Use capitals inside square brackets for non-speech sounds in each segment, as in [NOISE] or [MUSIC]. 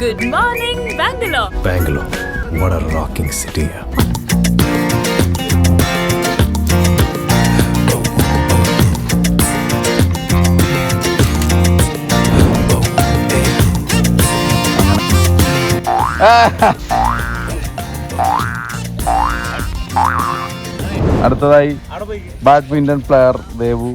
Good morning Bangalore Bangalore, what a rocking city. അടുത്തതായി badminton player Devu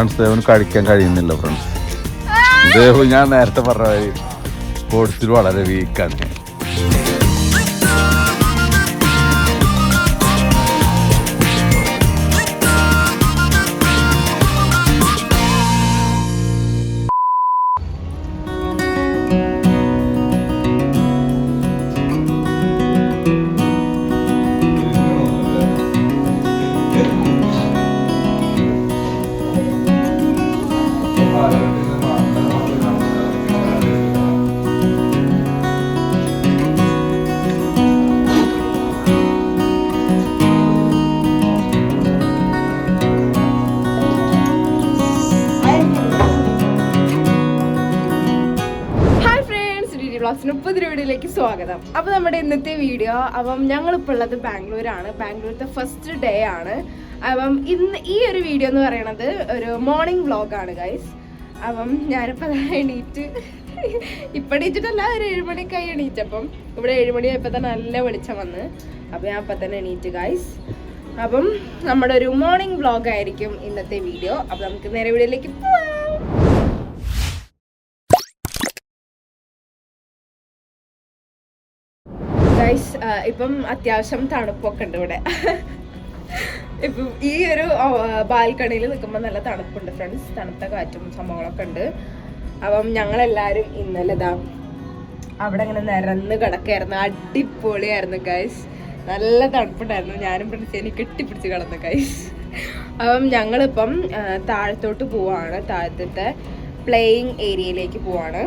friends ദേവന് കളിക്കാൻ കഴിയുന്നില്ല ഫ്രണ്ട്സ് ദേവു ഞാൻ നേരത്തെ പറഞ്ഞ സ്പോർട്സിൽ വളരെ വീക്കാണ് പുതിയ വീഡിയോയിലേക്ക് സ്വാഗതം. അപ്പോൾ നമ്മുടെ ഇന്നത്തെ വീഡിയോ അപ്പം ഞങ്ങളിപ്പോൾ ഉള്ളത് ബാംഗ്ലൂരാണ്. ബാംഗ്ലൂരത്തെ ഫസ്റ്റ് ഡേ ആണ്. അപ്പം ഇന്ന് ഈ ഒരു വീഡിയോ എന്ന് പറയണത് ഒരു മോർണിംഗ് വ്ളോഗാണ് ഗൈസ് അപ്പം ഞാനിപ്പോൾ എണീറ്റ് ഇപ്പം എണീറ്റിട്ടല്ല ഒരു ഏഴുമണിക്കായി എണീറ്റപ്പം ഇവിടെ ഏഴുമണിയായപ്പോൾ തന്നെ നല്ല വെളിച്ചം വന്ന്. അപ്പം ഞാൻ അപ്പം തന്നെ എണീറ്റ് ഗൈസ് അപ്പം നമ്മുടെ ഒരു മോർണിംഗ് വ്ളോഗ് ആയിരിക്കും ഇന്നത്തെ വീഡിയോ. അപ്പം നമുക്ക് നേരെ വീഡിയോയിലേക്ക് പോവാം. ഗൈസ് ഇപ്പം അത്യാവശ്യം തണുപ്പൊക്കെ ഉണ്ട് ഇവിടെ. ഇപ്പം ഈ ഒരു ബാൽക്കണിയിൽ നിൽക്കുമ്പോൾ നല്ല തണുപ്പുണ്ട് ഫ്രണ്ട്സ് തണുത്ത കാറ്റും സംഭവങ്ങളൊക്കെ ഉണ്ട്. അപ്പം ഞങ്ങളെല്ലാവരും ഇന്നലെ ഇതാ അവിടെ ഇങ്ങനെ നിരന്ന് കിടക്കായിരുന്നു. അടിപൊളിയായിരുന്നു ഗൈസ് നല്ല തണുപ്പുണ്ടായിരുന്നു. ഞാനും ഫ്രണ്ട്സ് എനിക്ക് കെട്ടിപ്പിടിച്ച് കിടന്നു ഗൈസ് അപ്പം ഞങ്ങളിപ്പം താഴത്തോട്ട് പോവാണ്. താഴത്തെ പ്ലേയിങ് ഏരിയയിലേക്ക് പോവാണ്.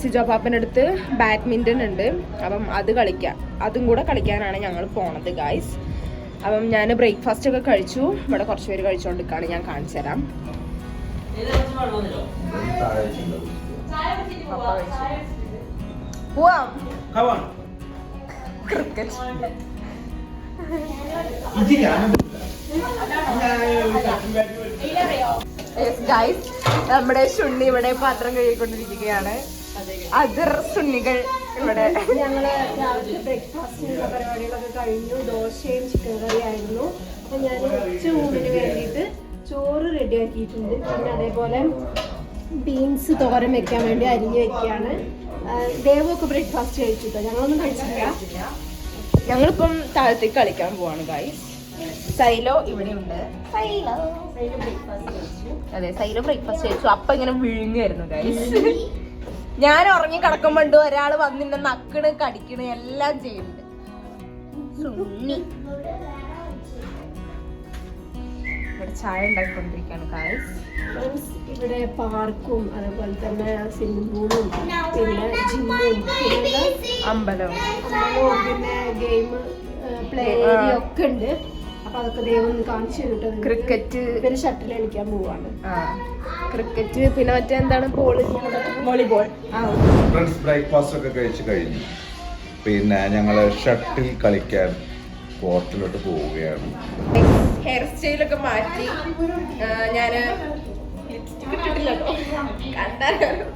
സിജോ അടുത്ത് ബാഡ്മിന്റൺ ഉണ്ട്. അപ്പം അത് കളിക്കാം. അതും കൂടെ കളിക്കാനാണ് ഞങ്ങൾ പോണത് ഗായ്സ് അപ്പം ഞാൻ ബ്രേക്ക്ഫാസ്റ്റ് ഒക്കെ കഴിച്ചു. ഇവിടെ കുറച്ച് പേര് കഴിച്ചുകൊണ്ടിരിക്കുകയാണ് ഞാൻ കാണിച്ചു തരാം. ക്രിക്കറ്റ് ഗൈസ് നമ്മുടെ ശുണ്ണി ഇവിടെ പാത്രം കഴുകിക്കൊണ്ടിരിക്കുകയാണ്. അതർ സുണ്ണികൾ ഇവിടെ. ഞങ്ങൾ രാവിലെ ബ്രേക്ക്ഫാസ്റ്റിനുള്ള പരിപാടികളൊക്കെ കഴിഞ്ഞു. ദോശയും ചിക്കൻ കറി ആയിരുന്നു അപ്പൊ ഞാൻ ഉച്ചയൂണിന് വേണ്ടിയിട്ട് ചോറ് റെഡിയാക്കിയിട്ടുണ്ട്. പിന്നെ അതേപോലെ ബീൻസ് തോരൻ വെക്കാൻ വേണ്ടി അരിഞ്ഞ് വെക്കുകയാണ് ദേവൊക്കെ ബ്രേക്ക്ഫാസ്റ്റ് കഴിച്ചിട്ടോ? ഞങ്ങളൊന്നും കഴിച്ചില്ല. ഞങ്ങളിപ്പം താഴത്തേക്ക് കളിക്കാൻ പോവാണ് ഗൈസ് സൈലോ ഇവിടെ ഉണ്ട് സൈലോ അതെ സൈലോ ബ്രേക്ക്ഫാസ്റ്റ് കഴിച്ചു. അപ്പൊ ഇങ്ങനെ വിഴുങ്ങായിരുന്നു ഗൈസ് ഞാൻ ഉറങ്ങി കിടക്കുമ്പോണ്ട് ഒരാൾ വന്നിന്റെ നക്കണ് കടിക്കണ് എല്ലാം ചെയ്യുന്നുണ്ട്. സുണ്ണി ഇവിടെ ചായ ഉണ്ടാക്കിക്കൊണ്ടിരിക്കുകയാണ് ഗൈസ് ഇവിടെ പാർക്കും അതേപോലെ തന്നെ സ്വിമ്മിംഗ് പൂളും പിന്നെ ജിമ്മും പിന്നെ അമ്പലം അമ്പലവും പിന്നെ ഗെയിം പ്ലേ ഏരിയ ഒക്കെ ഉണ്ട്. അപ്പൊ അതൊക്കെ ദൈവം കാണിച്ചു തരും ക്രിക്കറ്റ്. പിന്നെ ഷട്ടിൽ കളിക്കാൻ പോവാണ്. ആ ക്രിക്കറ്റ്. പിന്നെ മറ്റേ എന്താണ്? Ball volleyball. ഫ്രണ്ട്സ് ബ്രേക്ക്ഫാസ്റ്റ് ഒക്കെ കഴിച്ചു കഴിഞ്ഞു. പിന്നെ ഞങ്ങൾ ഷട്ടിൽ കളിക്കാൻ കോർട്ടിലോട്ട് പോവുകയാണ്. ഹെയർ സ്റ്റൈലൊക്കെ മാറ്റി ഞാൻ കണ്ടാലോ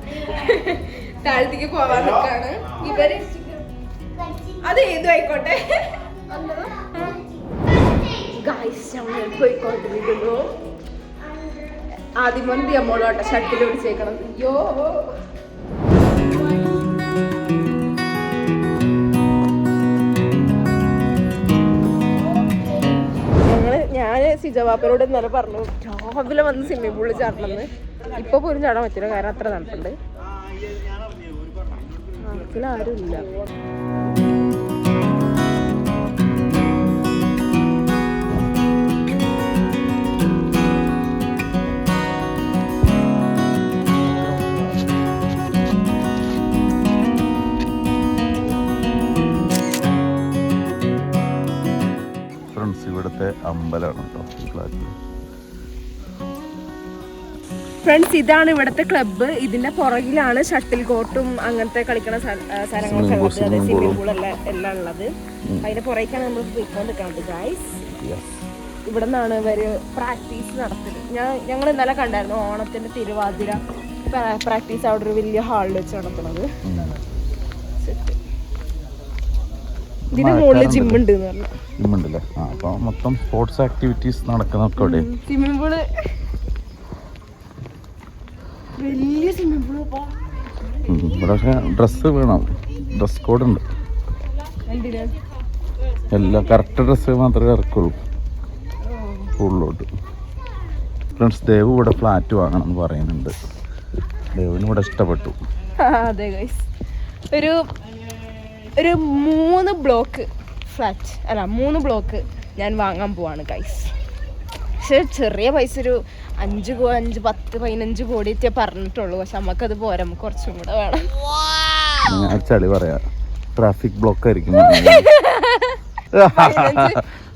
താഴത്തേക്ക് പോവാൻ നിൽക്കാണ് ഇവർ അത് ഏതു ആയിക്കോട്ടെ. ഗായ്സ് ഞങ്ങൾ പോയിക്കൊണ്ടിരിക്കുന്നു. ആദ്യം മുൻപ് ദിയമ്മോളോട്ടെ ഷട്ടിൽ പിടിച്ചേക്കണം അയ്യോ ോട് ഇന്നലെ പറഞ്ഞു രാവിലെ വന്ന് സ്വിമ്മിംഗ് പൂളിൽ ചാടണമെന്ന്. ഇപ്പൊ പോലും ചാടാൻ പറ്റില്ല കാരണം അത്ര തണുപ്പുണ്ട്. ആരും ഇല്ല ഫ്രണ്ട്സ് ഇതാണ് ഇവിടുത്തെ ക്ലബ്ബ് ഇതിന്റെ പുറകിലാണ് ഷട്ടിൽ കോർട്ടും അങ്ങനത്തെ കളിക്കണ സ്ഥലങ്ങളും സ്ഥലങ്ങളൊക്കെ ഉള്ളത്. സ്വിമ്മിംഗ് പൂൾ എല്ലാം ഉള്ളത്. അതിന്റെ പുറകേക്കാണ് നമ്മൾ പോയിക്കൊണ്ട് നിൽക്കുന്നത് ഗൈസ് ഇവിടെ നിന്നാണ് ഇവർ പ്രാക്ടീസ് നടത്തുന്നത്. ഞാൻ ഞങ്ങൾ ഇന്നലെ കണ്ടായിരുന്നു ഓണത്തിന്റെ തിരുവാതിര. പ്രാക്ടീസ് അവിടെ ഒരു വലിയ ഹാളിൽ വെച്ച് നടത്തുന്നത്. ഇതിന്റെ മുകളിൽ ജിമ്മുണ്ടല്ലേ? ആ മൊത്തം സ്പോർട്സ് ആക്ടിവിറ്റീസ് നടക്കുന്നൊക്കെ സ്വിമ്മിംഗ് പൂൾ വലിയ സ്വിമ്മിംഗ് പൂൾ ഉം. ഇവിടെ പക്ഷേ ഡ്രസ്സ് വേണം. ഡ്രസ് കോഡ് ഉണ്ട്. എല്ലാ കറക്റ്റ് ഡ്രസ്സ് മാത്രമേ ഇറക്കുള്ളൂ. ഉള്ളോട്ട് ഫ്രണ്ട്സ് ദേവ് ഇവിടെ ഫ്ലാറ്റ് വാങ്ങണം എന്ന് പറയുന്നുണ്ട്. ദേവിന് ഇവിടെ ഇഷ്ടപ്പെട്ടു. ഒരു ഒരു മൂന്ന് ബ്ലോക്ക് ഫ്ലാറ്റ് അല്ല മൂന്ന് ബ്ലോക്ക് ഞാൻ വാങ്ങാൻ പോവാണ് ഗൈസ് പക്ഷെ ചെറിയ പൈസ ഒരു അഞ്ച് കോ അഞ്ച് പത്ത് പതിനഞ്ച് കോടി എത്തിയ പറഞ്ഞിട്ടുള്ളൂ. പക്ഷെ നമുക്കത് പോരാ. നമുക്ക് കുറച്ചും കൂടെ വേണം. ഞാൻ ചളി പറയാ. ട്രാഫിക് ബ്ലോക്ക് ആയിരിക്കും.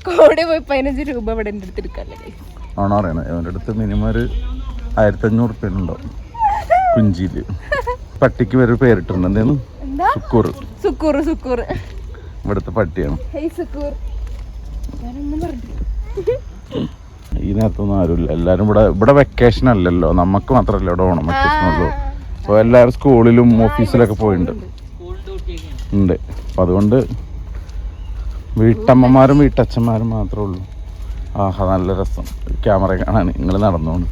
കോടി പോയി പതിനഞ്ച് രൂപ ഇവിടെ എന്റെ അടുത്ത് എടുക്കാല്ലേ ആണോ അറിയണത് അവന്റെ അടുത്ത് മിനിമം ഒരു ആയിരത്തി അഞ്ഞൂറ് ഉണ്ടോ? കുഞ്ചിയിൽ. പട്ടിക്ക് വരെ പേരിട്ടുണ്ട് എന്തേന്ന് എന്താ? സുക്കൂർ. സുക്കൂർ ഇവിടുത്തെ പട്ടിയാണ്. ഹേയ് സുക്കൂർ. ഞാനൊന്നും പറഞ്ഞു ഈ നേരത്തൊന്നും ആരുമില്ല. എല്ലാരും ഇവിടെ ഇവിടെ വെക്കേഷൻ അല്ലല്ലോ. നമുക്ക് മാത്രമല്ല ഇവിടെ ഓണം വെക്കേഷൻ ഉള്ളൂ. അപ്പോൾ എല്ലാവരും സ്കൂളിലും ഓഫീസിലൊക്കെ പോയിട്ടുണ്ട് ഉണ്ട്. അപ്പം അതുകൊണ്ട് വീട്ടമ്മമാരും വീട്ടച്ഛന്മാരും മാത്രമേ ഉള്ളൂ. ആഹാ നല്ല രസം. ക്യാമറ കാണാൻ നിങ്ങൾ നടന്നോണ്ട്.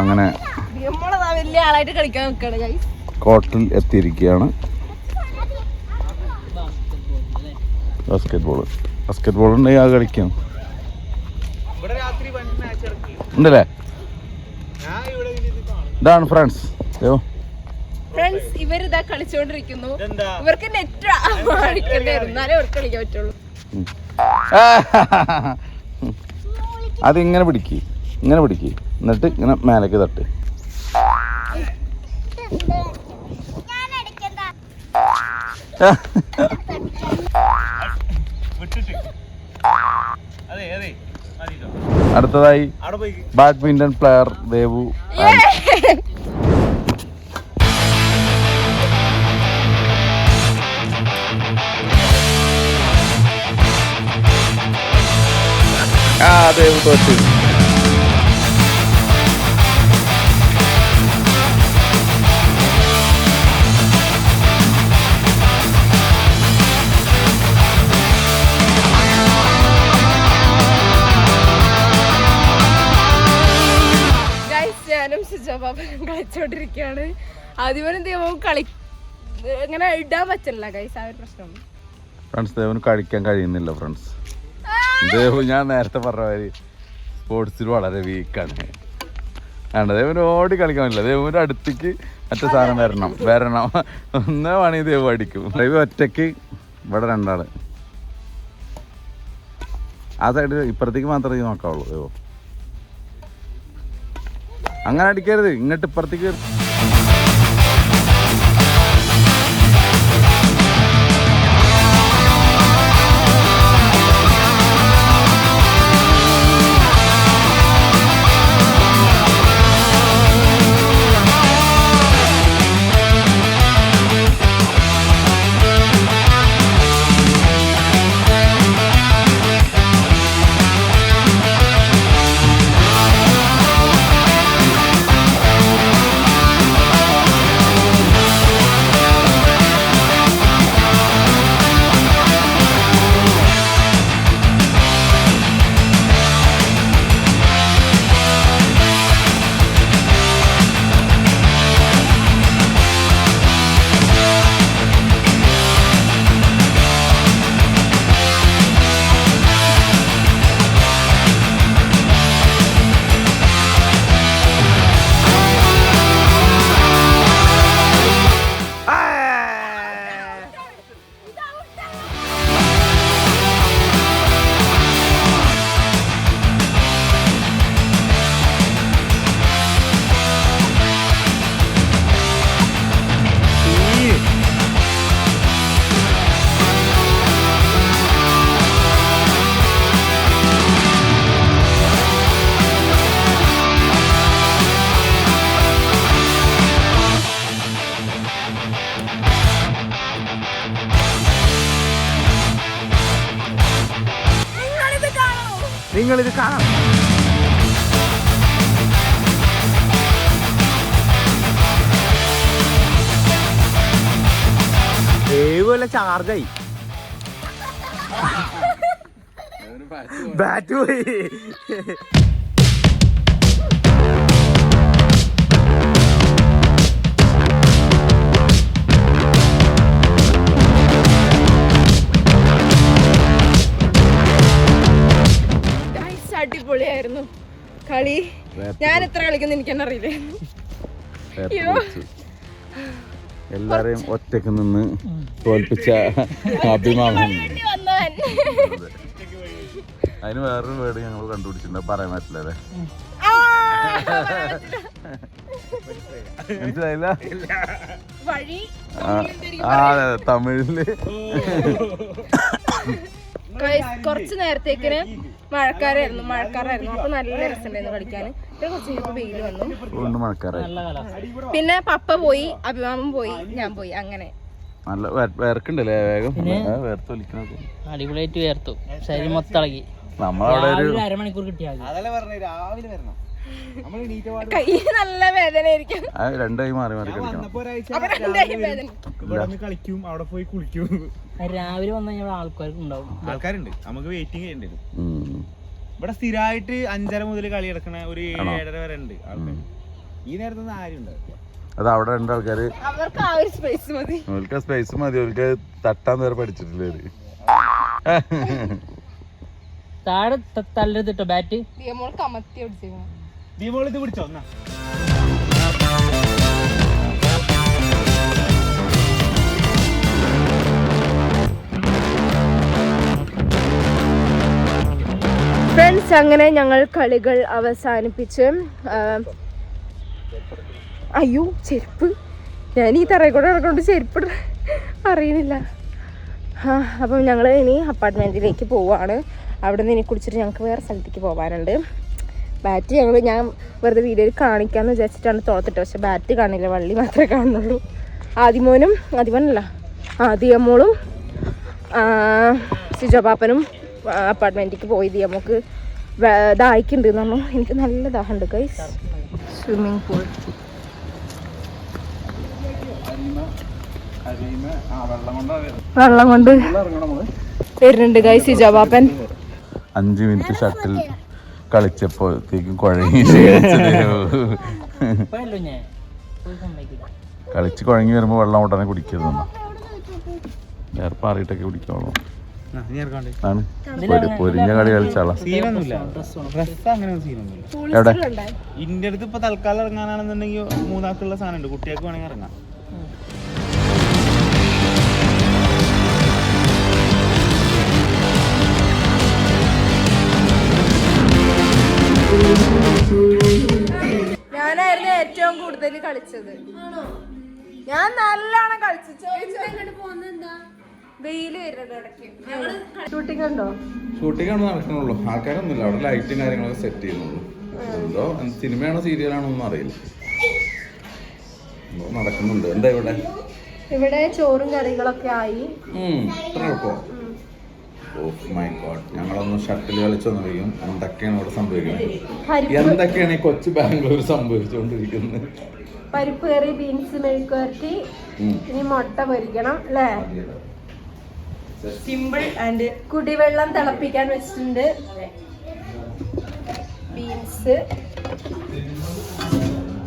അങ്ങനെ കോർട്ടിൽ എത്തിയിരിക്കുകയാണ്. ബാസ്കറ്റ് ബോൾ ബാസ്കറ്റ് ബോൾ ഉണ്ടെങ്കിൽ അത് കളിക്കാം ഉണ്ടല്ലേ? ഇതാണ് ഫ്രണ്ട്സ് അയ്യോ ഫ്രണ്ട്സ് ഇവരിതാ കളിച്ചോണ്ടിരിക്കുന്നു. ഇവർക്ക് നെറ്റ് അടിക്കേണ്ടി വരും എന്നാലേ ഇവർക്ക് കളിക്കാൻ പറ്റുള്ളൂ. [LAUGHS] അതിങ്ങനെ പിടിക്ക്. ഇങ്ങനെ പിടിക്ക്. എന്നിട്ട് ഇങ്ങനെ മേലേക്ക് തട്ട്. അടുത്തതായി ബാഡ്മിന്റൺ പ്ലെയർ ദേവു ആ ദേവു തോറ്റ്. കളിച്ചോണ്ടിരിക്കുകയാണ് ആദ്യമനും ദൈവം കളി എങ്ങനെ ഇടാൻ പറ്റില്ല ഗൈസ് ആ ഒരു പ്രശ്നം. ഫ്രണ്ട്സ് ദേവന് കഴിക്കാൻ കഴിയുന്നില്ല ഫ്രണ്ട്സ് ദേവ് ഞാൻ നേരത്തെ പറഞ്ഞ മാതിരി സ്പോർട്സിൽ വളരെ വീക്കാണ് വേണ്ട ദേവന് ഓടി കളിക്കാൻ പറ്റില്ല. ദേവുവിന്റെ അടുത്തേക്ക് മറ്റേ സാധനം വരണം വരണം. ഒന്നേ വേണമെങ്കിൽ ദേവ് അടിക്കും. ദേവ് ഒറ്റയ്ക്ക് ഇവിടെ രണ്ടാൾ. ആ സൈഡിൽ ഇപ്പുറത്തേക്ക് മാത്രമേ നോക്കാവുള്ളൂ ദേവു അങ്ങനെ അടിക്കരുത് ഇങ്ങോട്ട് ഇപ്പുറത്തേക്ക് നിങ്ങളിത് കാണാം ഏവല്ല ചാർജായി. ബാറ്റ് പോയി. കളി. ഞാൻ എത്ര കളിക്കുന്ന എനിക്ക് തന്നെ അറിയില്ലായിരുന്നു എല്ലാരെയും ഒറ്റയ്ക്ക് നിന്ന് തോൽപ്പിച്ച അഭിമാനം. അതിന് വേറൊരു വേർഡ് ഞങ്ങൾ കണ്ടുപിടിച്ചിട്ടുണ്ട്. പറയാൻ പറ്റില്ല അല്ലേ? മനസ്സിലായില്ല? ആ, അതെ, തമിഴിൽ. കുറച്ച് നേരത്തേക്കിന് മഴക്കാരായിരുന്നു മഴക്കാരായിരുന്നു. അപ്പൊ നല്ല രസമുണ്ടായിരുന്നു കളിക്കാൻ പിന്നെ കുറച്ച് കഴിഞ്ഞപ്പോ വെയിൽ വന്നു. പിന്നെ പപ്പ പോയി അഭിമാമൻ പോയി ഞാൻ പോയി അങ്ങനെ. നല്ല വേർക്കുണ്ടല്ലേ വേഗം? അടിപൊളിയായിട്ട് വേർത്തു. ശരീരം മൊത്തം ഇളകി. നമ്മളവിടെ ഒരു അരമണിക്കൂർ കിട്ടിയാൽ അതല്ലേ പറഞ്ഞു രാവിലെ വരണം. കൈ നല്ല വേദനയായിരിക്കും. ആ, കൈ മാറി മാറി കളിക്കണം. കളിക്കും അവിടെ പോയി കുളിക്കും. രാവിലെ വന്നു കഴിഞ്ഞാൽ ആൾക്കാർക്ക് ഉണ്ടാവും. ആൾക്കാരുണ്ട്. നമുക്ക് വെയിറ്റിംഗ് ചെയ്യേണ്ടി ഇവിടെ സ്ഥിരമായിട്ട് അഞ്ചര മുതൽ കളി കിടക്കണ ഒരു ഏഴ് ഏഴര വരെ ഉണ്ട് ഈ നേരത്തൊന്നും ആരും ഉണ്ടാവില്ല. അത് അവിടെ രണ്ട് ആൾക്കാര്. അവർക്ക് ആ ഒരു സ്പേസ് മതി. അവർക്ക് സ്പേസ് മതി. അവർക്ക് തട്ടാൻ നേരെ പഠിച്ചിട്ടില്ല താഴെ തല്ലെടുത്തിട്ടോ തല്ലരുതിട്ടോ ബാറ്റ് കമത്തി പിടിച്ചേക്കണം ദീപോളി ഇത് പിടിച്ചോ എന്നാ. ഫ്രണ്ട്സ് അങ്ങനെ ഞങ്ങൾ കളികൾ അവസാനിപ്പിച്ച് അയ്യോ ചെരുപ്പ്. ഞാൻ ഈ തറയിൽ കൂടെ ഇറക്കൊണ്ട് ചെരുപ്പ് അറിയുന്നില്ല. ആ അപ്പം ഞങ്ങൾ ഇനി അപ്പാർട്ട്മെന്റിലേക്ക് പോവുകയാണ് അവിടെ നിന്ന് ഇനി കുടിച്ചിട്ട് ഞങ്ങൾക്ക് വേറെ സ്ഥലത്തേക്ക് പോകാനുണ്ട് ബാറ്റ് ഞങ്ങൾ ഞാൻ വെറുതെ വീഡിയോയിൽ കാണിക്കാമെന്ന് വിചാരിച്ചിട്ടാണ് തോർത്തിട്ട് പക്ഷെ ബാറ്റ് കാണില്ല. വള്ളി മാത്രമേ കാണുന്നുള്ളൂ. ആദിമോനും ആദിമോനല്ല ആദിയമ്മോളും സിജോപാപ്പനും അപ്പാർട്ട്മെന്റിക്ക് പോയി. ദിയമ്മക്ക് ദാഹിക്കുന്നുണ്ട് എന്ന് പറഞ്ഞു. എനിക്ക് നല്ല ദാഹമുണ്ട് ഗൈസ് സ്വിമ്മിങ് പൂൾ വെള്ളം കൊണ്ട് വരുന്നുണ്ട് ഗൈസ് സിജോപാപ്പൻ അഞ്ചു മിനിറ്റ് ഷട്ടിൽ കളിച്ചപ്പോഴത്തേക്കും കുഴങ്ങി [LAUGHS] കളിച്ച് കുഴങ്ങി വരുമ്പോൾ വെള്ളം ഉടനെ കുടിക്കരുതെന്ന് വേറെ പാറിയിട്ടൊക്കെ കുടിക്കാവുള്ളൂ ആണ്. പൊരി- പൊരിഞ്ഞ കളി കളിച്ചാളാ സീനൊന്നുമില്ല. ഡ്രസ് വേണം അങ്ങനെ സീനൊന്നുമില്ല. എവിടെ? ഇന്റെ അടുത്ത് ഇപ്പൊ തൽക്കാലം ഇറങ്ങാനാണെന്നുണ്ടെങ്കിൽ മൂന്നാക്കുള്ള സാധനം ഉണ്ട് കുട്ടികൾക്ക് വേണമെങ്കിൽ ഇറങ്ങാം. കൂടുതൽ കളിച്ചത്. ഞാൻ നല്ലോണം കളിച്ചു. വെയിൽ വരുന്നത് ഷൂട്ടിംഗ് ഉണ്ടോ ഷൂട്ടിംഗ് ആണ് നടക്കണുള്ളൂ. ആൾക്കാരൊന്നുമില്ല. അവിടെ ലൈറ്റും കാര്യങ്ങളൊക്കെ സെറ്റ് ചെയ്യുന്നുള്ളൂ. എന്തോ സിനിമയാണോ സീരിയലാണോ ഒന്നും അറിയില്ല. നടക്കുന്നുണ്ട്. എന്താ ഇവിടെ? ഇവിടെ ചോറും കറികളൊക്കെ ആയി. ഉം, ഇത്ര എളുപ്പമോ ഓ മൈ ഗോഡ്. ഞങ്ങളൊന്ന് ഷട്ടിൽ കളിച്ചൊന്നിരിക്കും. എന്തൊക്കെയാണ് ഇവിടെ സംഭവിക്കുന്നത്. എന്തൊക്കെയാണ് ഈ കൊച്ചു ബാംഗ്ലൂർ സംഭവിച്ചുകൊണ്ടിരിക്കുന്നത് പരിപ്പ് കറി ബീൻസ് മെഴുക്ക് വരട്ടി ഇനി മുട്ട പൊരിക്കണം അല്ലേ? സിമ്പിൾ ആൻഡ് കുടിവെള്ളം തിളപ്പിക്കാൻ വെച്ചിട്ടുണ്ട്. ബീൻസ്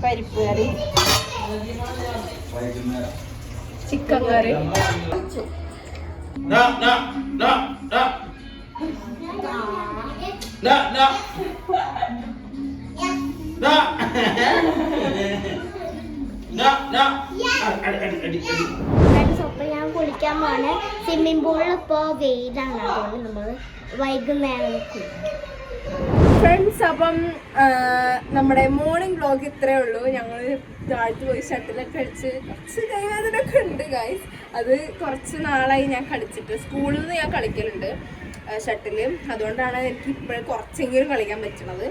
പരിപ്പ് കറി ചിക്കൻ കറി. ഫ്രണ്ട്സ് [LAUGHS] അപ്പോൾ ഞാൻ കുളിക്കാൻ പോണേ. സ്വിമ്മിംഗ് പൂളിൽ ഇപ്പോൾ വെയിലാണ്. അതുകൊണ്ട് നമ്മൾ വൈകുന്നേരം ഫ്രണ്ട്സ് അപ്പം നമ്മുടെ മോർണിംഗ് വ്ലോഗ് ഇത്രേ ഉള്ളൂ. ഞങ്ങൾ താഴ്ത്തു പോയി ഷട്ടിലൊക്കെ അടിച്ച് കുറച്ച് കൈവേദനൊക്കെ ഉണ്ട് ഗൈസ് അത് കുറച്ച് നാളായി ഞാൻ കളിച്ചിട്ട്. സ്കൂളിൽ നിന്ന് ഞാൻ കളിക്കലുണ്ട് ഷട്ടിൽ അതുകൊണ്ടാണ് എനിക്ക് ഇപ്പോഴും കുറച്ചെങ്കിലും കളിക്കാൻ പറ്റുന്നത്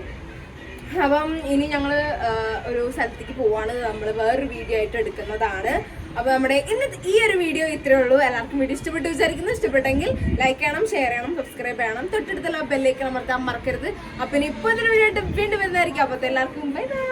അപ്പം ഇനി ഞങ്ങൾ ഒരു സ്ഥലത്തേക്ക് പോവാണ്. നമ്മൾ വേറൊരു വീഡിയോ ആയിട്ട് എടുക്കുന്നതാണ്. അപ്പൊ നമ്മുടെ ഇന്നത്തെ ഈ ഒരു വീഡിയോ ഇത്രേ ഉള്ളൂ. എല്ലാവർക്കും വീഡിയോ ഇഷ്ടപ്പെട്ട് വിചാരിക്കുന്നു. ഇഷ്ടപ്പെട്ടെങ്കിൽ ലൈക്ക് ചെയ്യണം ഷെയർ ചെയ്യണം സബ്സ്ക്രൈബ് ചെയ്യണം. തൊട്ടടുത്തുള്ള ബെല്ലേക്ക് അമർത്താൻ മറക്കരുത്. അപ്പൊ ഇനി ഇപ്പൊ ഇതിന് വീഡിയോ വീണ്ടും വരുന്നതായിരിക്കും. അപ്പൊ എല്ലാവർക്കും ബൈ ബൈ